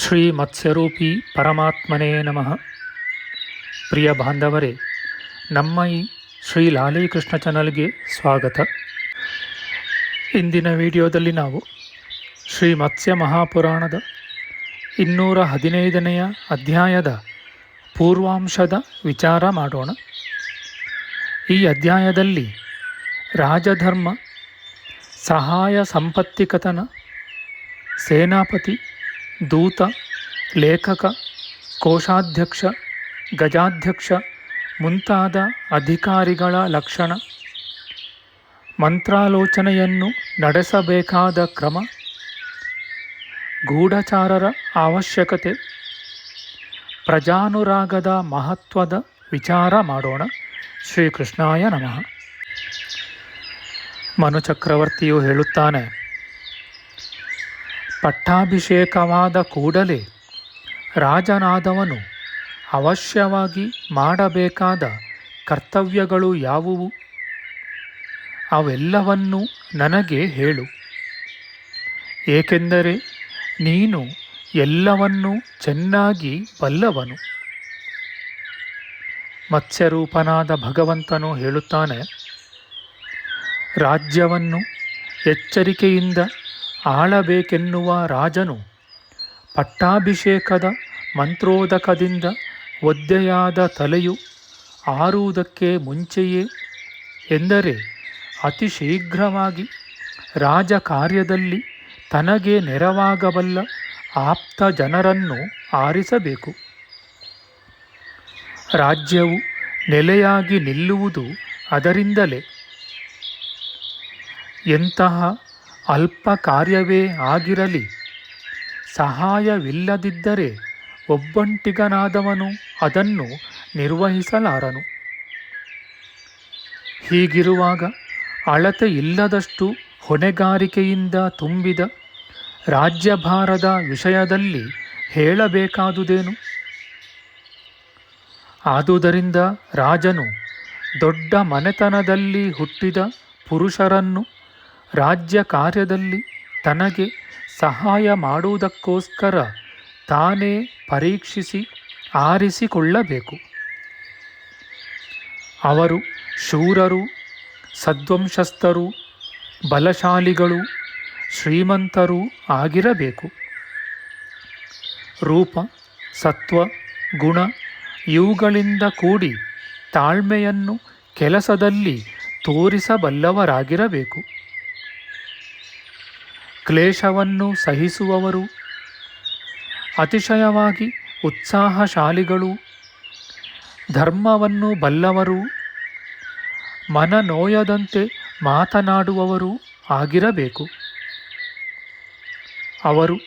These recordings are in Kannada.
ಶ್ರೀ ಮತ್ಸ್ಯರೂಪಿ ಪರಮಾತ್ಮನೇ ನಮಃ. ಪ್ರಿಯ ಬಾಂಧವರೇ, ನಮ್ಮ ಈ ಶ್ರೀ ಲಾಲೀಕೃಷ್ಣ ಚಾನಲ್ಗೆ ಸ್ವಾಗತ. ಇಂದಿನ ವಿಡಿಯೋದಲ್ಲಿ ನಾವು ಶ್ರೀ ಮತ್ಸ್ಯ ಮಹಾಪುರಾಣದ ಇನ್ನೂರ ಹದಿನೈದನೆಯ ಅಧ್ಯಾಯದ ಪೂರ್ವಾಂಶದ ವಿಚಾರ ಮಾಡೋಣ. ಈ ಅಧ್ಯಾಯದಲ್ಲಿ ರಾಜಧರ್ಮ, ಸಹಾಯ ಸಂಪತ್ತಿಕತನ, ಸೇನಾಪತಿ ದೂತ, ಲೇಖಕ, ಕೋಶಾಧ್ಯಕ್ಷ, ಗಜಾಧ್ಯಕ್ಷ ಮುಂತಾದ ಅಧಿಕಾರಿಗಳ ಲಕ್ಷಣ. ಮಂತ್ರಾಲೋಚನೆಯನ್ನು ನಡೆಸಬೇಕಾದ ಕ್ರಮ. ಗೂಢಚಾರರ ಅವಶ್ಯಕತೆ. ಪ್ರಜಾನುರಾಗದ ಮಹತ್ವದ ವಿಚಾರ ಮಾಡೋಣ. ಶ್ರೀಕೃಷ್ಣಾಯ ನಮಃ. ಮನುಚಕ್ರವರ್ತಿಯು ಹೇಳುತ್ತಾನೆ ಪಟ್ಟಾಭಿಷೇಕವಾದ ಕೂಡಲೇ ರಾಜನಾದವನು ಅವಶ್ಯವಾಗಿ ಮಾಡಬೇಕಾದ ಕರ್ತವ್ಯಗಳು ಯಾವುವು? ಅವೆಲ್ಲವನ್ನೂ ನನಗೆ ಹೇಳು. ಏಕೆಂದರೆ ನೀನು ಎಲ್ಲವನ್ನೂ ಚೆನ್ನಾಗಿ ಬಲ್ಲವನು. ಮತ್ಸ್ಯರೂಪನಾದ ಭಗವಂತನು ಹೇಳುತ್ತಾನೆ, ರಾಜ್ಯವನ್ನು ಎಚ್ಚರಿಕೆಯಿಂದ ಆಳಬೇಕೆನ್ನುವ ರಾಜನು ಪಟ್ಟಾಭಿಷೇಕದ ಮಂತ್ರೋದಕದಿಂದ ಒದ್ದೆಯಾದ ತಲೆಯು ಆರುವುದಕ್ಕೆ ಮುಂಚೆಯೇ ಎಂದರೆ ಅತಿ ಶೀಘ್ರವಾಗಿ ರಾಜ ಕಾರ್ಯದಲ್ಲಿ ತನಗೆ ನೆರವಾಗಬಲ್ಲ ಆಪ್ತ ಜನರನ್ನು ಆರಿಸಬೇಕು. ರಾಜ್ಯವು ನೆಲೆಯಾಗಿ ನಿಲ್ಲುವುದು ಅದರಿಂದಲೇ. ಎಂತಹ ಅಲ್ಪ ಕಾರ್ಯವೇ ಆಗಿರಲಿ. ಸಹಾಯವಿಲ್ಲದಿದ್ದರೆ ಒಬ್ಬಂಟಿಗನಾದವನು ಅದನ್ನು ನಿರ್ವಹಿಸಲಾರನು. ಹೀಗಿರುವಾಗ ಅಳತೆ ಇಲ್ಲದಷ್ಟು ಹೊಣೆಗಾರಿಕೆಯಿಂದ ತುಂಬಿದ ರಾಜ್ಯಭಾರದ ವಿಷಯದಲ್ಲಿ ಹೇಳಬೇಕಾದುದೇನು? ಆದುದರಿಂದ ರಾಜನು ದೊಡ್ಡ ಮನೆತನದಲ್ಲಿ ಹುಟ್ಟಿದ ಪುರುಷರನ್ನು ರಾಜ್ಯ ಕಾರ್ಯದಲ್ಲಿ ತನಗೆ ಸಹಾಯ ಮಾಡುವುದಕ್ಕೋಸ್ಕರ ತಾನೇ ಪರೀಕ್ಷಿಸಿ ಆರಿಸಿಕೊಳ್ಳಬೇಕು. ಅವರು ಶೂರರು, ಸದ್ವಂಶಸ್ಥರು, ಬಲಶಾಲಿಗಳು, ಶ್ರೀಮಂತರೂ ಆಗಿರಬೇಕು. ರೂಪ, ಸತ್ವ, ಗುಣ ಇವುಗಳಿಂದ ಕೂಡಿ ತಾಳ್ಮೆಯನ್ನು ಕೆಲಸದಲ್ಲಿ ತೋರಿಸಬಲ್ಲವರಾಗಿರಬೇಕು. ಕ್ಲೇಶವನ್ನು ಸಹಿಸುವವರು, ಅತಿಶಯವಾಗಿ ಉತ್ಸಾಹಶಾಲಿಗಳು, ಧರ್ಮವನ್ನು ಬಲ್ಲವರು, ಮನನೋಯದಂತೆ ಮಾತನಾಡುವವರು ಆಗಿರಬೇಕು. ಅವರು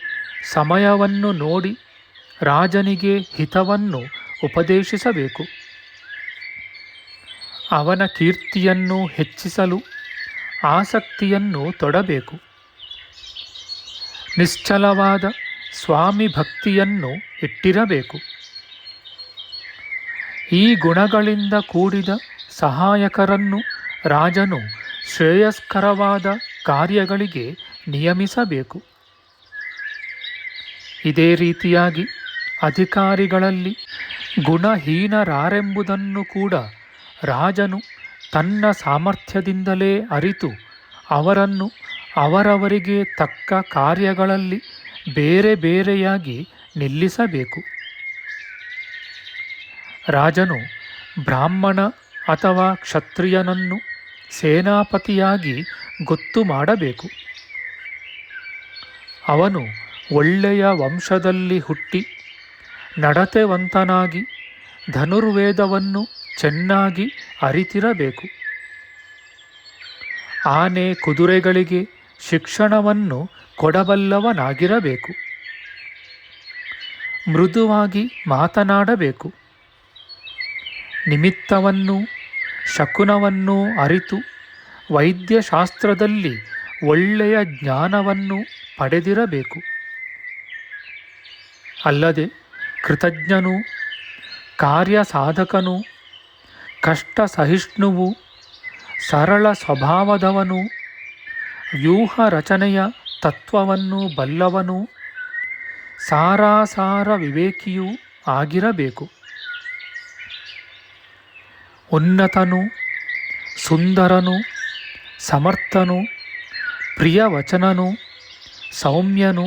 ಸಮಯವನ್ನು ನೋಡಿ ರಾಜನಿಗೆ ಹಿತವನ್ನು ಉಪದೇಶಿಸಬೇಕು. ಅವನ ಕೀರ್ತಿಯನ್ನು ಹೆಚ್ಚಿಸಲು ಆಸಕ್ತಿಯನ್ನು ತೊಡಬೇಕು. ನಿಶ್ಚಲವಾದ ಸ್ವಾಮಿ ಭಕ್ತಿಯನ್ನು ಇಟ್ಟಿರಬೇಕು. ಈ ಗುಣಗಳಿಂದ ಕೂಡಿದ ಸಹಾಯಕರನ್ನು ರಾಜನು ಶ್ರೇಯಸ್ಕರವಾದ ಕಾರ್ಯಗಳಿಗೆ ನಿಯಮಿಸಬೇಕು. ಇದೇ ರೀತಿಯಾಗಿ ಅಧಿಕಾರಿಗಳಲ್ಲಿ ಗುಣಹೀನರಾರೆಂಬುದನ್ನು ಕೂಡ ರಾಜನು ತನ್ನ ಸಾಮರ್ಥ್ಯದಿಂದಲೇ ಅರಿತು ಅವರನ್ನು ಅವರವರಿಗೆ ತಕ್ಕ ಕಾರ್ಯಗಳಲ್ಲಿ ಬೇರೆ ಬೇರೆಯಾಗಿ ನಿಲ್ಲಿಸಬೇಕು. ರಾಜನು ಬ್ರಾಹ್ಮಣ ಅಥವಾ ಕ್ಷತ್ರಿಯನನ್ನು ಸೇನಾಪತಿಯಾಗಿ ಗೊತ್ತು ಮಾಡಬೇಕು. ಅವನು ಒಳ್ಳೆಯ ವಂಶದಲ್ಲಿ ಹುಟ್ಟಿ ನಡತೆವಂತನಾಗಿ ಧನುರ್ವೇದವನ್ನು ಚೆನ್ನಾಗಿ ಅರಿತಿರಬೇಕು. ಆನೆ ಕುದುರೆಗಳಿಗೆ ಶಿಕ್ಷಣವನ್ನು ಕೊಡಬಲ್ಲವನಾಗಿರಬೇಕು. ಮೃದುವಾಗಿ ಮಾತನಾಡಬೇಕು. ನಿಮಿತ್ತವನ್ನು ಶಕುನವನ್ನು ಅರಿತು ವೈದ್ಯಶಾಸ್ತ್ರದಲ್ಲಿ ಒಳ್ಳೆಯ ಜ್ಞಾನವನ್ನು ಪಡೆದಿರಬೇಕು. ಅಲ್ಲದೆ ಕೃತಜ್ಞನು, ಕಾರ್ಯಸಾಧಕನು ಕಷ್ಟ ಸಹಿಷ್ಣುವು ಸರಳ ಸ್ವಭಾವದವನು ವ್ಯೂಹ ರಚನೆಯ ತತ್ವವನ್ನು ಬಲ್ಲವನು ಸಾರಾಸಾರ ವಿವೇಕಿಯೂ ಆಗಿರಬೇಕು. ಉನ್ನತನು, ಸುಂದರನು, ಸಮರ್ಥನು, ಪ್ರಿಯವಚನನು, ಸೌಮ್ಯನು,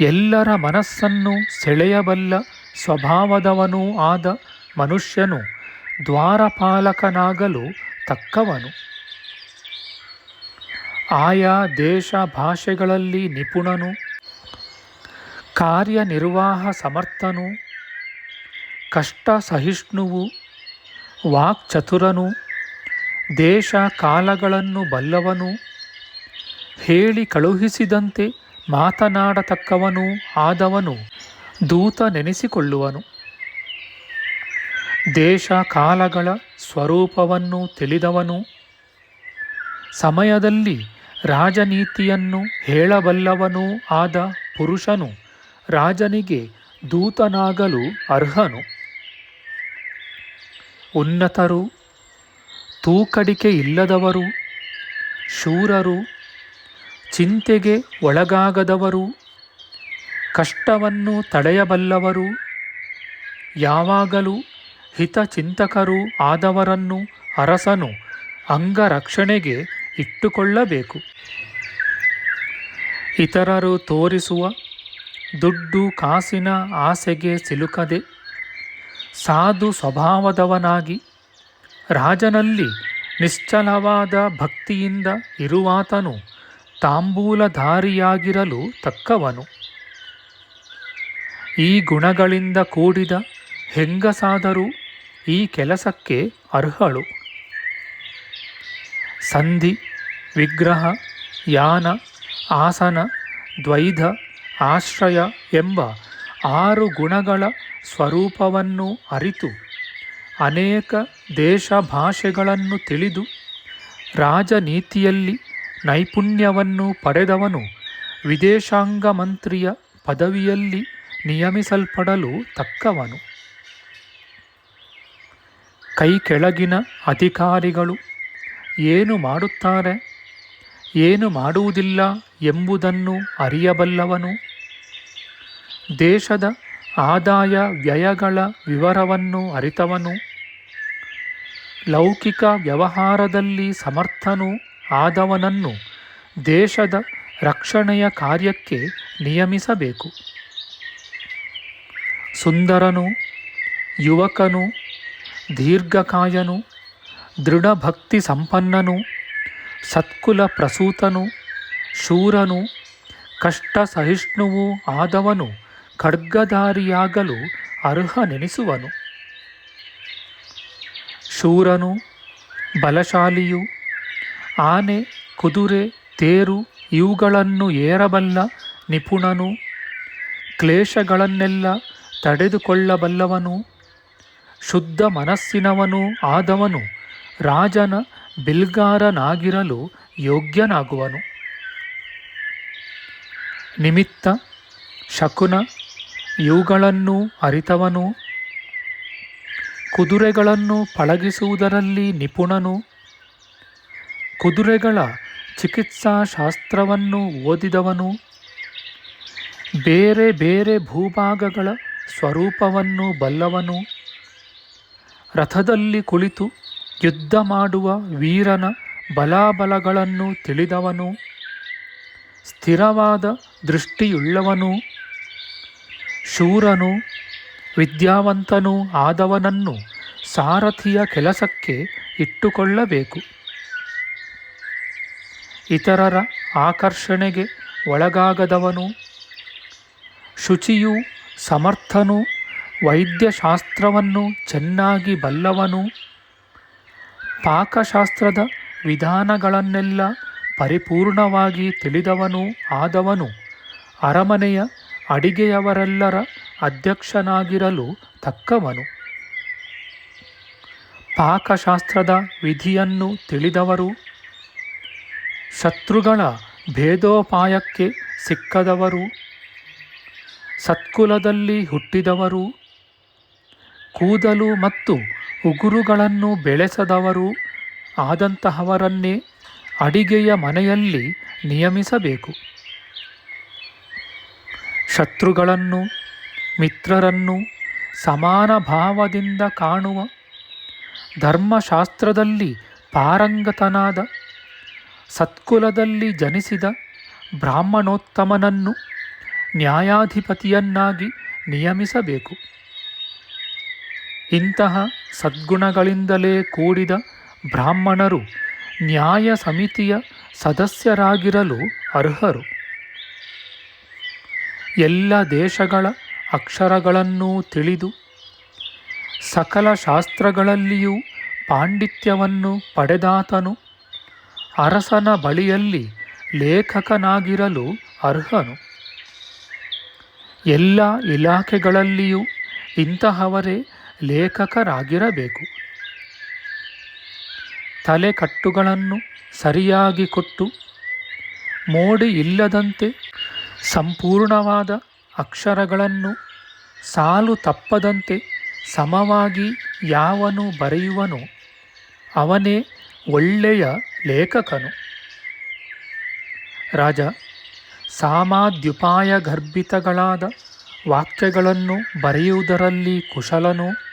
ಎಲ್ಲರ ಮನಸ್ಸನ್ನು ಸೆಳೆಯಬಲ್ಲ ಸ್ವಭಾವದವನೂ ಆದ ಮನುಷ್ಯನು ದ್ವಾರಪಾಲಕನಾಗಲು ತಕ್ಕವನು. ಆಯಾ ದೇಶ ಭಾಷೆಗಳಲ್ಲಿ ನಿಪುಣನು. ಕಾರ್ಯನಿರ್ವಾಹ ಸಮರ್ಥನು. ಕಷ್ಟ ಸಹಿಷ್ಣುವು. ವಾಕ್ಚತುರನು. ದೇಶ ಕಾಲಗಳನ್ನು ಬಲ್ಲವನು. ಹೇಳಿ ಕಳುಹಿಸಿದಂತೆ ಮಾತನಾಡತಕ್ಕವನೂ ಆದವನು. ದೂತ ನೆನೆಸಿಕೊಳ್ಳುವನು. ದೇಶ ಕಾಲಗಳ ಸ್ವರೂಪವನ್ನು ತಿಳಿದವನು. ಸಮಯದಲ್ಲಿ ರಾಜನೀತಿಯನ್ನು ಹೇಳಬಲ್ಲವನೂ ಆದ ಪುರುಷನು ರಾಜನಿಗೆ ದೂತನಾಗಲು ಅರ್ಹನು. ಉನ್ನತರು ತೂಕಡಿಕೆ ಇಲ್ಲದವರು ಶೂರರು, ಚಿಂತೆಗೆ ಒಳಗಾಗದವರು, ಕಷ್ಟವನ್ನು ತಡೆಯಬಲ್ಲವರು, ಯಾವಾಗಲೂ ಹಿತಚಿಂತಕರೂ ಆದವರನ್ನು ಅರಸನು ಅಂಗರಕ್ಷಣೆಗೆ ಇಟ್ಟುಕೊಳ್ಳಬೇಕು. ಇತರರು ತೋರಿಸುವ ದುಡ್ಡು ಕಾಸಿನ ಆಸೆಗೆ ಸಿಲುಕದೆ ಸಾಧು ಸ್ವಭಾವದವನಾಗಿ ರಾಜನಲ್ಲಿ ನಿಶ್ಚಲವಾದ ಭಕ್ತಿಯಿಂದ ಇರುವಾತನು ತಾಂಬೂಲಧಾರಿಯಾಗಿರಲು ತಕ್ಕವನು. ಈ ಗುಣಗಳಿಂದ ಕೂಡಿದ ಹೆಂಗಸಾದರೂ ಈ ಕೆಲಸಕ್ಕೆ ಅರ್ಹಳು. ಸಂಧಿ ವಿಗ್ರಹ, ಯಾನ, ಆಸನ, ದ್ವೈಧ, ಆಶ್ರಯ ಎಂಬ ಆರು ಗುಣಗಳ ಸ್ವರೂಪವನ್ನು ಅರಿತು ಅನೇಕ ದೇಶ ಭಾಷೆಗಳನ್ನು ತಿಳಿದು ರಾಜನೀತಿಯಲ್ಲಿ ನೈಪುಣ್ಯವನ್ನು ಪಡೆದವನು ವಿದೇಶಾಂಗ ಮಂತ್ರಿಯ ಪದವಿಯಲ್ಲಿ ನಿಯಮಿಸಲ್ಪಡಲು ತಕ್ಕವನು. ಕೈ ಕೆಳಗಿನ ಅಧಿಕಾರಿಗಳು ಏನು ಮಾಡುತ್ತಾರೆ? ಏನು ಮಾಡುವುದಿಲ್ಲ ಎಂಬುದನ್ನು ಅರಿಯಬಲ್ಲವನು. ದೇಶದ ಆದಾಯ ವ್ಯಯಗಳ ವಿವರವನ್ನು ಅರಿತವನು. ಲೌಕಿಕ ವ್ಯವಹಾರದಲ್ಲಿ ಸಮರ್ಥನೂ ಆದವನನ್ನು ದೇಶದ ರಕ್ಷಣೆಯ ಕಾರ್ಯಕ್ಕೆ ನಿಯಮಿಸಬೇಕು. ಸುಂದರನು, ಯುವಕನು, ದೀರ್ಘಕಾಯನು ದೃಢಭಕ್ತಿ ಸಂಪನ್ನನು ಸತ್ಕುಲ ಪ್ರಸೂತನು, ಶೂರನು ಕಷ್ಟ ಸಹಿಷ್ಣುವೂ ಆದವನು, ಖಡ್ಗಧಾರಿಯಾಗಲು ಅರ್ಹನೆನಿಸುವನು. ಶೂರನು ಬಲಶಾಲಿಯು, ಆನೆ, ಕುದುರೆ, ತೇರು ಇವುಗಳನ್ನು ಏರಬಲ್ಲ ನಿಪುಣನು, ಕ್ಲೇಶಗಳನ್ನೆಲ್ಲ ತಡೆದುಕೊಳ್ಳಬಲ್ಲವನು, ಶುದ್ಧ ಮನಸ್ಸಿನವನು ಆದವನು, ರಾಜನ ಬಿಲ್ಗಾರನಾಗಿರಲು ಯೋಗ್ಯನಾಗುವನು. ನಿಮಿತ್ತ ಶಕುನ ಇವುಗಳನ್ನು ಅರಿತವನು. ಕುದುರೆಗಳನ್ನು ಪಳಗಿಸುವುದರಲ್ಲಿ ನಿಪುಣನು. ಕುದುರೆಗಳ ಚಿಕಿತ್ಸಾಶಾಸ್ತ್ರವನ್ನು ಓದಿದವನು. ಬೇರೆ ಬೇರೆ ಭೂಭಾಗಗಳ ಸ್ವರೂಪವನ್ನು ಬಲ್ಲವನು. ರಥದಲ್ಲಿ ಕುಳಿತು ಯುದ್ಧ ಮಾಡುವ ವೀರನ ಬಲಾಬಲಗಳನ್ನು ತಿಳಿದವನು, ಸ್ಥಿರವಾದ ದೃಷ್ಟಿಯುಳ್ಳವನು, ಶೂರನು, ವಿದ್ಯಾವಂತನೂ ಆದವನನ್ನು ಸಾರಥಿಯ ಕೆಲಸಕ್ಕೆ ಇಟ್ಟುಕೊಳ್ಳಬೇಕು. ಇತರರ ಆಕರ್ಷಣೆಗೆ ಒಳಗಾಗದವನು, ಶುಚಿಯೂ ಸಮರ್ಥನೂ ವೈದ್ಯಶಾಸ್ತ್ರವನ್ನು ಚೆನ್ನಾಗಿ ಬಲ್ಲವನು ಪಾಕಶಾಸ್ತ್ರದ ವಿಧಾನಗಳನ್ನೆಲ್ಲ ಪರಿಪೂರ್ಣವಾಗಿ ತಿಳಿದವನು ಆದವನು. ಅರಮನೆಯ ಅಡಿಗೆಯವರೆಲ್ಲರ ಅಧ್ಯಕ್ಷನಾಗಿರಲು ತಕ್ಕವನು. ಪಾಕಶಾಸ್ತ್ರದ ವಿಧಿಯನ್ನು ತಿಳಿದವರು ಶತ್ರುಗಳ ಭೇದೋಪಾಯಕ್ಕೆ ಸಿಕ್ಕದವರು, ಸತ್ಕುಲದಲ್ಲಿ ಹುಟ್ಟಿದವರು, ಕೂದಲು ಮತ್ತು ಉಗುರುಗಳನ್ನು ಬೆಳೆಸದವರು ಆದಂತಹವರನ್ನೇ ಅಡಿಗೆಯ ಮನೆಯಲ್ಲಿ ನಿಯಮಿಸಬೇಕು. ಶತ್ರುಗಳನ್ನು, ಮಿತ್ರರನ್ನು ಸಮಾನ ಭಾವದಿಂದ ಕಾಣುವ ಧರ್ಮಶಾಸ್ತ್ರದಲ್ಲಿ ಪಾರಂಗತನಾದ, ಸತ್ಕುಲದಲ್ಲಿ ಜನಿಸಿದ ಬ್ರಾಹ್ಮಣೋತ್ತಮನನ್ನು ನ್ಯಾಯಾಧಿಪತಿಯನ್ನಾಗಿ ನಿಯಮಿಸಬೇಕು. ಇಂತಹ ಸದ್ಗುಣಗಳಿಂದಲೇ ಕೂಡಿದ ಬ್ರಾಹ್ಮಣರು ನ್ಯಾಯ ಸಮಿತಿಯ ಸದಸ್ಯರಾಗಿರಲು ಅರ್ಹರು. ಎಲ್ಲ ದೇಶಗಳ ಅಕ್ಷರಗಳನ್ನೂ ತಿಳಿದು ಸಕಲ ಶಾಸ್ತ್ರಗಳಲ್ಲಿಯೂ ಪಾಂಡಿತ್ಯವನ್ನು ಪಡೆದಾತನು ಅರಸನ ಬಳಿಯಲ್ಲಿ ಲೇಖಕನಾಗಿರಲು ಅರ್ಹನು. ಎಲ್ಲ ಇಲಾಖೆಗಳಲ್ಲಿಯೂ ಇಂತಹವರೇ ಲೇಖಕರಾಗಿರಬೇಕು. ತಲೆಕಟ್ಟುಗಳನ್ನು ಸರಿಯಾಗಿ ಕೊಟ್ಟು, ಮೋಡಿ ಇಲ್ಲದಂತೆ ಸಂಪೂರ್ಣವಾದ ಅಕ್ಷರಗಳನ್ನು ಸಾಲು ತಪ್ಪದಂತೆ ಸಮವಾಗಿ ಯಾವನು ಬರೆಯುವನು ಅವನೇ ಒಳ್ಳೆಯ ಲೇಖಕನು. ರಾಜ ಸಾಮಾದ್ಯುಪಾಯ ಗರ್ಭಿತಗಳಾದ ವಾಕ್ಯಗಳನ್ನು ಬರೆಯುವುದರಲ್ಲಿ ಕುಶಲನು?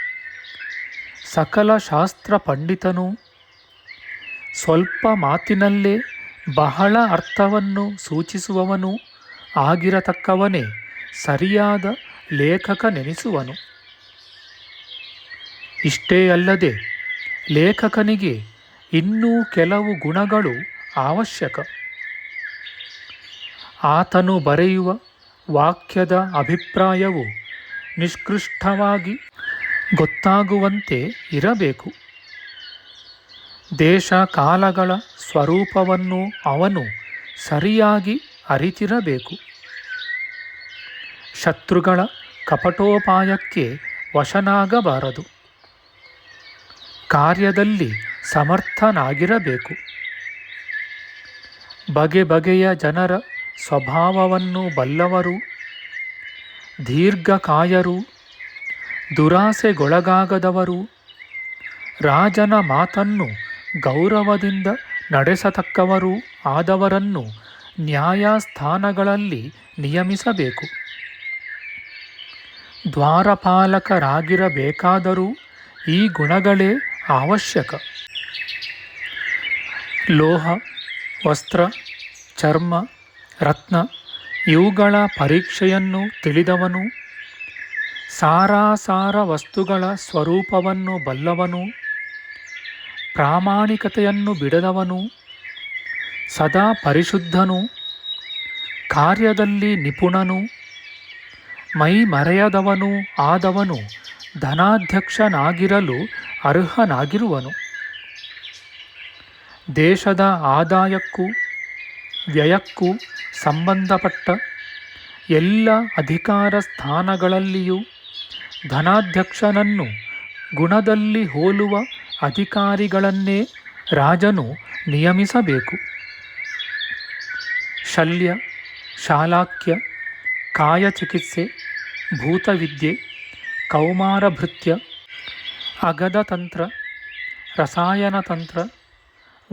ಸಕಲ ಶಾಸ್ತ್ರ ಪಂಡಿತನು. ಸ್ವಲ್ಪ ಮಾತಿನಲ್ಲೇ ಬಹಳ ಅರ್ಥವನ್ನು ಸೂಚಿಸುವವನು ಆಗಿರತಕ್ಕವನೇ ಸರಿಯಾದ ಲೇಖಕನೆನಿಸುವನು. ಇಷ್ಟೇ ಅಲ್ಲದೆ ಲೇಖಕನಿಗೆ ಇನ್ನೂ ಕೆಲವು ಗುಣಗಳು ಅವಶ್ಯಕ. ಆತನು ಬರೆಯುವ ವಾಕ್ಯದ ಅಭಿಪ್ರಾಯವು ನಿಷ್ಕೃಷ್ಟವಾಗಿ ಗೊತ್ತಾಗುವಂತೆ ಇರಬೇಕು. ದೇಶ ಕಾಲಗಳ ಸ್ವರೂಪವನ್ನು ಅವನು ಸರಿಯಾಗಿ ಅರಿತಿರಬೇಕು. ಶತ್ರುಗಳ ಕಪಟೋಪಾಯಕ್ಕೆ ವಶನಾಗಬಾರದು. ಕಾರ್ಯದಲ್ಲಿ ಸಮರ್ಥನಾಗಿರಬೇಕು. ಬಗೆ ಬಗೆಯ ಜನರ ಸ್ವಭಾವವನ್ನು ಬಲ್ಲವರು, ದೀರ್ಘಕಾಯರು ದುರಾಸೆಗೊಳಗಾಗದವರು. ರಾಜನ ಮಾತನ್ನು ಗೌರವದಿಂದ ನಡೆಸತಕ್ಕವರು ಆದವರನ್ನು ನ್ಯಾಯಸ್ಥಾನಗಳಲ್ಲಿ ನಿಯಮಿಸಬೇಕು. ದ್ವಾರಪಾಲಕರಾಗಿರಬೇಕಾದರೂ ಈ ಗುಣಗಳೇ ಅವಶ್ಯಕ. ಲೋಹ, ವಸ್ತ್ರ, ಚರ್ಮ, ರತ್ನ ಇವುಗಳ ಪರೀಕ್ಷೆಯನ್ನು ತಿಳಿದವನು ಸಾರಾಸಾರ ವಸ್ತುಗಳ ಸ್ವರೂಪವನ್ನು ಬಲ್ಲವನು, ಪ್ರಾಮಾಣಿಕತೆಯನ್ನು ಬಿಡದವನು, ಸದಾ ಪರಿಶುದ್ಧನು, ಕಾರ್ಯದಲ್ಲಿ ನಿಪುಣನು ಮೈ ಮರೆಯದವನು ಆದವನು, ಧನಾಧ್ಯಕ್ಷನಾಗಿರಲು ಅರ್ಹನಾಗಿರುವನು. ದೇಶದ ಆದಾಯಕ್ಕೂ ವ್ಯಯಕ್ಕೂ ಸಂಬಂಧಪಟ್ಟ ಎಲ್ಲ ಅಧಿಕಾರ ಸ್ಥಾನಗಳಲ್ಲಿಯೂ ಧನಾಧ್ಯಕ್ಷನನ್ನು ಗುಣದಲ್ಲಿ ಹೋಲುವ ಅಧಿಕಾರಿಗಳನ್ನೇ ರಾಜನು ನಿಯಮಿಸಬೇಕು. ಶಲ್ಯ ಶಾಲಾಕ್ಯ ಕಾಯಚಿಕಿತ್ಸೆ, ಭೂತವಿದ್ಯೆ ಕೌಮಾರಭೃತ್ಯ ಅಗಧತಂತ್ರ ರಸಾಯನತಂತ್ರ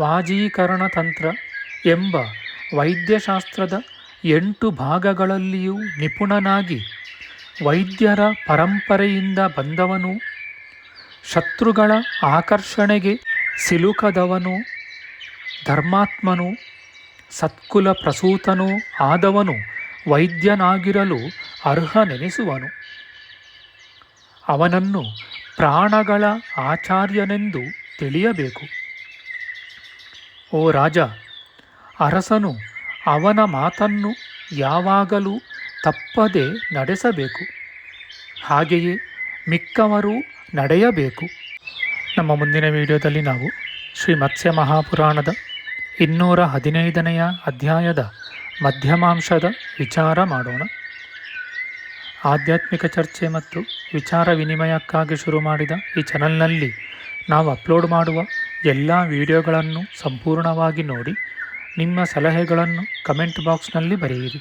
ವಾಜೀಕರಣತಂತ್ರ ಎಂಬ ವೈದ್ಯಶಾಸ್ತ್ರದ ಎಂಟು ಭಾಗಗಳಲ್ಲಿಯೂ ನಿಪುಣನಾಗಿ ವೈದ್ಯರ ಪರಂಪರೆಯಿಂದ ಬಂದವನು, ಶತ್ರುಗಳ ಆಕರ್ಷಣೆಗೆ ಸಿಲುಕದವನು, ಧರ್ಮಾತ್ಮನು, ಸತ್ಕುಲ ಪ್ರಸೂತನು ಆದವನು ವೈದ್ಯನಾಗಿರಲು ಅರ್ಹನೆನಿಸುವನು. ಅವನನ್ನು ಪ್ರಾಣಗಳ ಆಚಾರ್ಯನೆಂದು ತಿಳಿಯಬೇಕು. ಓ ರಾಜ, ಅರಸನು ಅವನ ಮಾತನ್ನು ಯಾವಾಗಲೂ ತಪ್ಪದೆ ನಡೆಸಬೇಕು. ಹಾಗೆಯೇ ಮಿಕ್ಕವರು ನಡೆಯಬೇಕು. ನಮ್ಮ ಮುಂದಿನ ವಿಡಿಯೋದಲ್ಲಿ ನಾವು ಶ್ರೀ ಮತ್ಸ್ಯ ಮಹಾಪುರಾಣದ ಇನ್ನೂರ ಹದಿನೈದನೆಯ ಅಧ್ಯಾಯದ ಮಧ್ಯಮಾಂಶದ ವಿಚಾರ ಮಾಡೋಣ. ಆಧ್ಯಾತ್ಮಿಕ ಚರ್ಚೆ ಮತ್ತು ವಿಚಾರ ವಿನಿಮಯಕ್ಕಾಗಿ ಶುರು ಮಾಡಿದ ಈ ಚಾನಲ್ನಲ್ಲಿ ನಾವು ಅಪ್ಲೋಡ್ ಮಾಡುವ ಎಲ್ಲ ವಿಡಿಯೋಗಳನ್ನು ಸಂಪೂರ್ಣವಾಗಿ ನೋಡಿ, ನಿಮ್ಮ ಸಲಹೆಗಳನ್ನು ಕಮೆಂಟ್ ಬಾಕ್ಸ್ನಲ್ಲಿ ಬರೆಯಿರಿ.